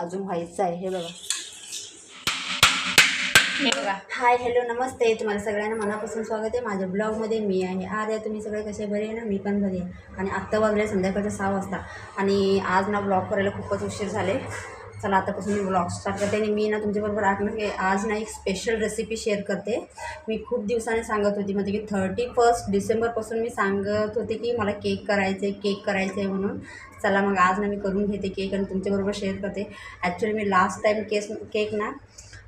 अजून व्हायचं आहे हे बघा. हे बघा. हाय हॅलो नमस्ते. तुम्हाला सगळ्यांना मनापासून स्वागत आहे. माझ्या ब्लॉगमध्ये मी आहे. आज आहे तुम्ही सगळे कसे? बरे आहे ना? मी पण बरी आहे. आणि आत्ता वाजले संध्याकाळच्या सहा वाजता. आणि आज ना ब्लॉग करायला खूपच उशीर झाले. चला आतापासून मी ब्लॉग स्टार्ट करते आणि मी ना तुमच्याबरोबर आठ म्हणजे आज ना एक स्पेशल रेसिपी शेअर करते. मी खूप दिवसाने सांगत होती म्हणजे की थर्टी फर्स्ट डिसेंबरपासून मी सांगत होते की मला केक करायचं आहे केक करायचं आहे म्हणून. चला मग आज ना मी करून घेते केक आणि तुमच्याबरोबर शेअर करते. ॲक्च्युली मी लास्ट टाईम केस केक ना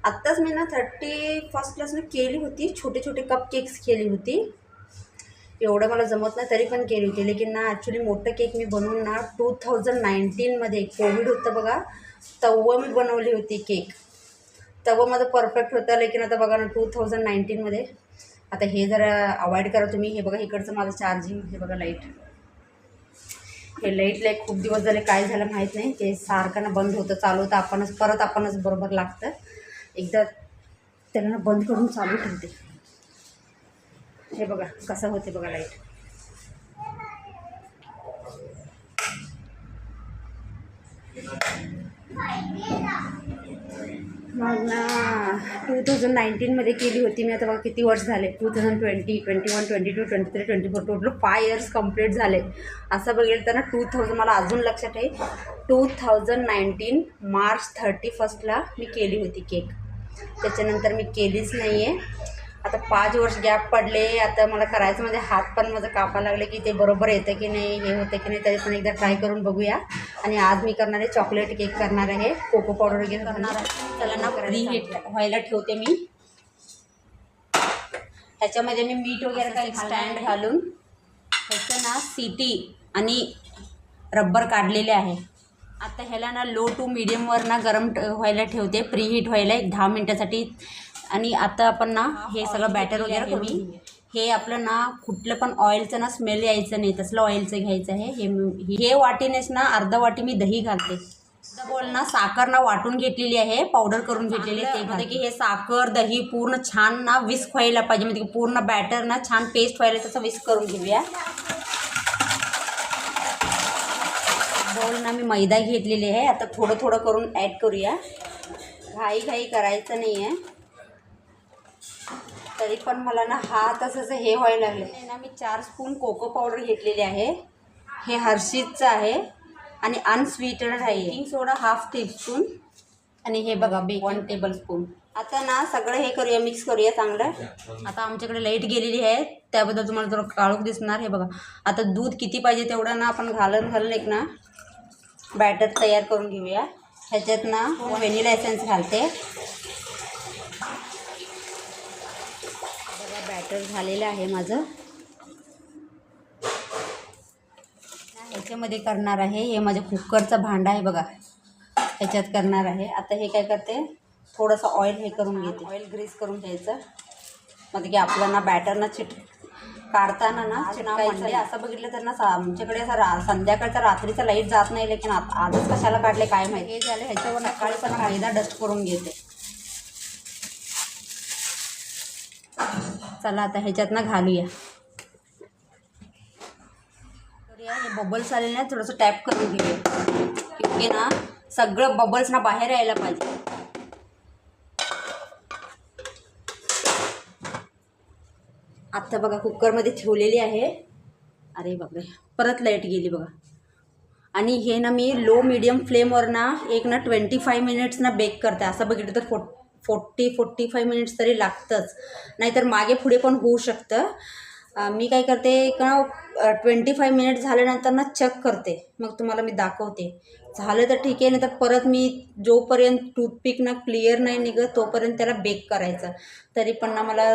आत्ताच मी ना थर्टी फर्स्टलाच ना केली होती. छोटे छोटे कप केक्स केली होती. एवढं मला जमत नाही तरी पण केली होती. लेकिन ना ॲक्च्युली मोठं केक मी बनवून ना टू थाउजंड नाईन्टीनमध्ये कोविड होतं बघा. तव्वा मी बनवली होती केक. तव्वा माझं परफेक्ट होतं लेकिन आता बघा ना टू थाउजंड नाईन्टीनमध्ये आता हे जरा अवॉइड करा तुम्ही. हे बघा इकडचं माझं चार्जिंग हे बघा लाइट हे लाइट लाइट खूप दिवस झाले काय झालं माहीत नाही. ते सारखं ना बंद होतं चालू होतं. आपणच परत आपणच बरोबर लागतं. एकदा त्यांना बंद करून चालू ठेवते. हे बघा कसं होते बघा लाइट मग ना टू थाउजंड नाईन्टीनमध्ये केली होती मी. आता बघा किती वर्ष झाले. Two thousand twenty twenty one twenty two twenty three twenty four total five years complete झाले. असं बघितलं तर ना टू थाउजंड मला अजून लक्षात आहे. Two thousand nineteen March thirty फर्स्टला मी केली होती केक. त्याच्यानंतर मी केलीच नाही आहे आता पाच वर्ष गॅप पडले. आता मला करायचं म्हणजे हात पण माझं कापा लागले की ते बरोबर येतं की नाही हे होतं की नाही तरी पण एकदा ट्राय करून बघूया. आणि आज मी करणार आहे चॉकलेट केक करणार आहे. कोको पावडर वगैरे करणार आहे. त्याला ना प्री हीट व्हायला ठेवते मी. ह्याच्यामध्ये मी मीठ वगैरे काही स्टँड घालून. ह्याचं ना सिटी आणि रब्बर काढलेले आहे. आता ह्याला ना लो टू मिडियमवर ना गरम व्हायला ठेवते. प्री हीट व्हायला एक दहा मिनटासाठी. आणि आता आपण ना हे सगळं बॅटर वगैरे करून हे आपलं ना कुठलं पण ऑइलचं ना स्मेल यायचं नाही. तसलं ऑइलचं घ्यायचं आहे. हे हे वाटीनेच ना अर्धा वाटी मी दही घालते. बोल ना साखर ना वाटून घेतलेली आहे. पावडर करून घेतलेली आहे ते की हे साखर दही पूर्ण छान ना विस्क व्हायला पाहिजे. म्हणजे की पूर्ण बॅटर ना छान पेस्ट व्हायला तसं विस्क करून घेऊया. बोल ना मी मैदा घेतलेली आहे. आता थोडं थोडं करून ॲड करूया. घाई घाई करायचं नाही आहे तरी पण मला ना हा तसंच हे व्हायला लागले. ना मी चार स्पून कोको पावडर घेतलेली आहे. हे हर्षीजचं आहे आणि अनस्वीटेड आहे. बेकिंग सोडा हाफ टीस्पून आणि हे बघा बे वन टेबल स्पून आता ना सगळं हे करूया मिक्स करूया चांगलं. आता आमच्याकडे लाइट गेलेली आहे. त्याबद्दल तुम्हाला थोडं काळोख दिसणार. हे बघा आता दूध किती पाहिजे तेवढं ना आपण घालून घालून एक ना बॅटर तयार करून घेऊया. ह्याच्यात ना व्हॅनिला एसेन्स घालते बघा बॅटर झालेलं आहे माझं. ह्याच्यामध्ये करणार आहे हे माझं कुकरचं भांडं आहे बघा. ह्याच्यात करणार आहे. आता हे काय करते थोडंसं ऑइल हे करून घेते. ऑइल ग्रीस करून घ्यायचं. म्हणजे की आपलं ना बॅटर ना चिट काढताना ना चिटकायचं असं बघितलं तर ना सा- आमच्याकडे असं रा संध्याकाळचा रात्रीचा लाइट जात नाही लेकिन आत- आजच कशाला काढले काय माहिती. हे झालं ह्याच्यावर सकाळी पण मैदा डस्ट करून घेते. चला आता ह्याच्यातनं घालूया. करूया हे बबल्स आलेले ना थोडंसं टॅप करून घेऊया. क्योंकि ना सगळं बबल्स ना बाहेर यायला पाहिजे. आत्ता बघा कुकरमध्ये ठेवलेली आहे. अरे बापरे परत लाइट गेली बघा. आणि हे ना मी लो मिडियम फ्लेमवर ना एक ना ट्वेंटी फाय मिनिट्स ना बेक करते. असं बघितलं तर फो फोर्टी फोर्टी फाय मिनिट्स तरी लागतंच. नाहीतर मागे पुढे पण होऊ शकतं. मी काय करते का ट्वेंटी फाय मिनिट झाल्यानंतर ना चेक करते. मग तुम्हाला मी दाखवते. झालं तर ठीक आहे नाही तर परत मी जोपर्यंत टूथपिक ना क्लिअर नाही निघत तोपर्यंत त्याला बेक करायचं. तरी पण ना मला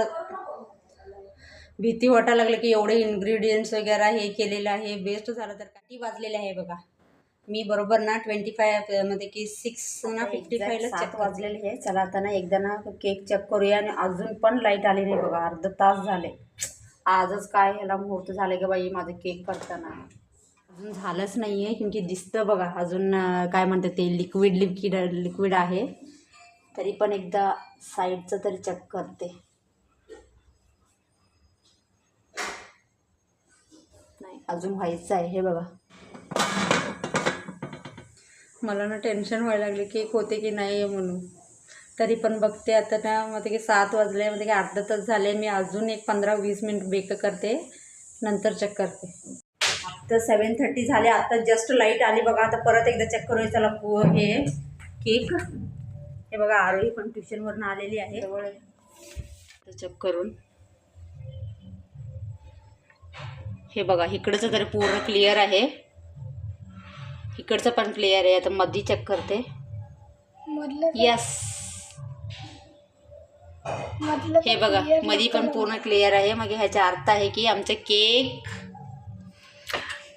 भीती वाटायला लागली की एवढे इन्ग्रेडियंट्स वगैरे हे केलेलं आहे वेस्ट झालं तर काही वाजलेले आहे बघा. मी बरोबर ना ट्वेंटी फायमध्ये की सिक्स ना फिफ्टी फायला चेक वाजलेले आहे चला आता ना एकदा ना केक चेक करूया आणि अजून पण लाइट आली नाही बघा. अर्धा तास झाले. आजच काय ह्याला मुहूर्त झाले का बाई माझं केक करताना. अजून झालंच नाही आहे क्योंकि दिसतं बघा. अजून काय म्हणतात ते लिक्विड लिक्विड लिक्विड आहे. तरी पण एकदा साईडचं तरी चेक करते. नाही अजून व्हायचं आहे हे बघा. मला ना टेन्शन व्हायला लागले केक होते की नाही आहे म्हणून. तरी पण बघते आता ना मध्ये की सात वाजले मध्ये की अर्धा तास झाले मी अजून एक पंधरा वीस मिनिट बेक करते नंतर चेक करते. आता सेवन थर्टी झाले आता जस्ट लाइट आली बघा आता परत एकदा चेक करूया चला पो हे केक हे बघा आरोही पण ट्युशनवरून आलेली आहे. चेक करून. हे बघा इकडचं तर पूर्ण क्लिअर आहे. इकडचं पण क्लिअर आहे आता मध्ये चेक करते. यस हे बघा मध्ये पण पूर्ण क्लिअर आहे. मग ह्याचा अर्थ आहे की आमचं केक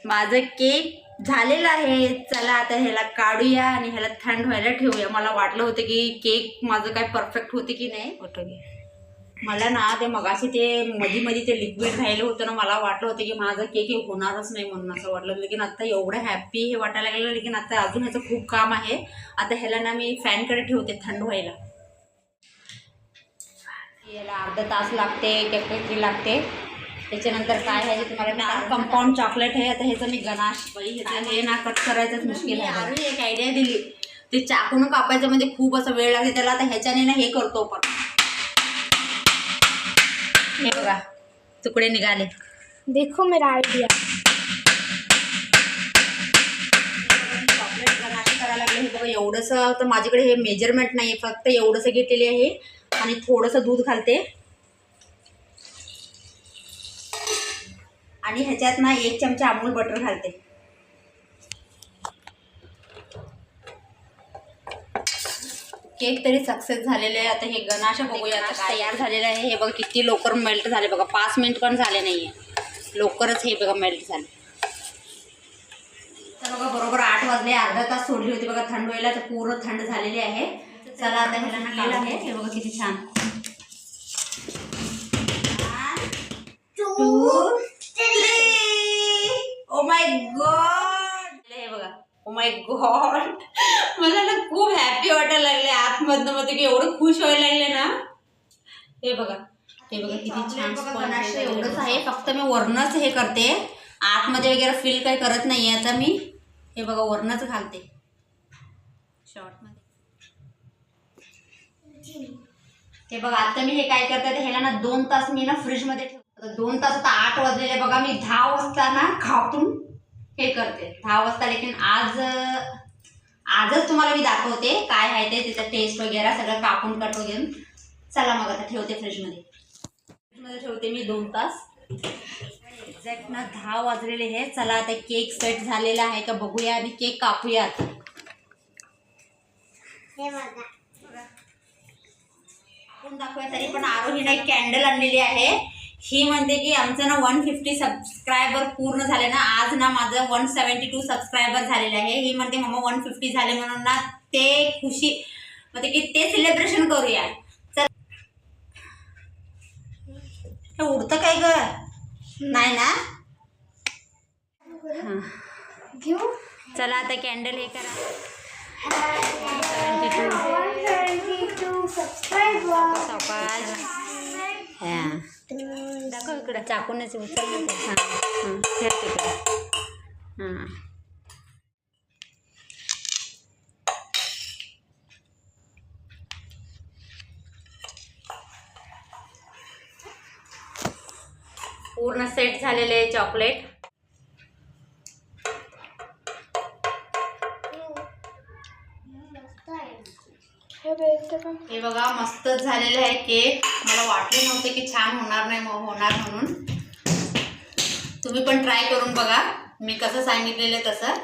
माझं केक झालेलं आहे. चला आता ह्याला काढूया आणि ह्याला थंड व्हायला ठेवूया. मला वाटलं होतं की केक माझं काय परफेक्ट होते की नाही. मला ना ते मगाशी ते मध्ये मध्ये ते लिक्विड राहिलं होतं ना मला वाटलं होतं की माझं केक हे होणारच नाही म्हणून असं वाटलं लेकिन आता एवढं हॅप्पी हे वाटायला लागलं लेकिन आता अजून ह्याचं खूप काम आहे. आता ह्याला ना मी फॅनकडे ठेवते थंड व्हायला. याला अर्धा तास लागते कॅपेटरी लागते. त्याच्यानंतर काय आहे तुम्हाला मी कंपाऊंड चॉकलेट आहे आता ह्याचं मी ह्याचं हे ना कट करायचंच मुश्किल आहे. एक आयडिया दिली. ते चाकून कापायचं म्हणजे खूप असं वेळ लागते त्याला आता ह्याच्याने ना हे करतो पण हे बघा तुकडे निघाले. देखो मेरा आइडिया चॉकलेट करायला लागले. हे बघा एवढंसं तर माझ्याकडे हे मेजरमेंट नाही फक्त एवढंसं घेतलेले आहे. आणि थोडंसं दूध घालते. आणि ह्याच्यात ना एक चमचा अमूल बटर घालते. केक तरी सक्सेस झालेले आहे. आता हे गणाश बघूया आता तयार झालेलं आहे. हे बघा किती लवकर मेल्ट झाले बघा. पाच मिनिट पण झाले नाही आहे लवकरच हे बघा मेल्ट झाले. तर बघा बरोबर आठ वाजले. अर्धा तास सोडली होती बघा थंड व्हायला. तर पूर्ण थंड झालेली आहे. चला आता ह्याला आहे. हे बघा किती छान. ओ माय गॉड हे बघा. ओ माय गॉड आतमधनं मध्ये की एवढं खुश व्हायला लागले ना हे बघा हे बघा किती छान. एवढंच आहे. फक्त मी वरणच हे करते. आतमध्ये वगैरे फील काही करत नाही आता मी. हे बघा वरणच घालते. शॉर्टमध्ये हे बघा आता मी हे काय करते ते ह्याला ना दोन तास मी ना फ्रीजमध्ये ठेवते. दोन तास आता आठ वाजलेले बघा मी दहा वाजता ना खातून हे करते. दहा वाजता लेकिन आज आजच तुम्हाला मी दाखवते काय आहे ते त्याचं टेस्ट वगैरे सगळं कापून कट वगैरे. चला मग आता ठेवते फ्रीजमध्ये फ्रीजमध्ये ठेवते मी दोन तास. एक्झॅक्ट ना दहा वाजलेले आहे चला आता केक सेट झालेला आहे का बघूया आणि केक कापूया दाखवूया तरी पण आरोहीने कॅन्डल आणलेली आहे. ही म्हणते की आमचं ना वन फिफ्टी सबस्क्रायबर पूर्ण झाले ना आज ना माझं वन सेवन्टी टू सबस्क्रायबर झालेले आहे. ही म्हणते मम्मा वन फिफ्टी झाले म्हणून ना ते खुशी म्हणजे की ते सेलिब्रेशन करूया. चल. उडतं काय ग? नाही ना? हां. घेऊ. चला आता कॅन्डल हे करा. सावकाश हां. इकडं चाकूनच उचल. हां हां ठेव तिकडं. हां. पूर्ण सेट झालेले आहे चॉकलेट हे बघा मस्तच झालेलं आहे केक. मला वाटले नव्हते की छान होणार नाही होणार म्हणून. तुम्ही पण ट्राय करून बघा. मी कसं सांगितलेलं तसं.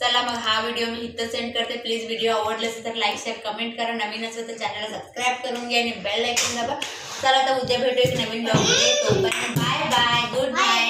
चला मग हा व्हिडिओ मी इथं सेंड करते. प्लीज व्हिडिओ आवडले असेल तर लाईक शेअर कमेंट करा. नवीन असेल तर चॅनलला सबस्क्राईब करून घ्या आणि बेल ऐकून दाबा. चला आता उद्या भेटू एक नवीन तोपर्यंत बाय बाय गुड बाय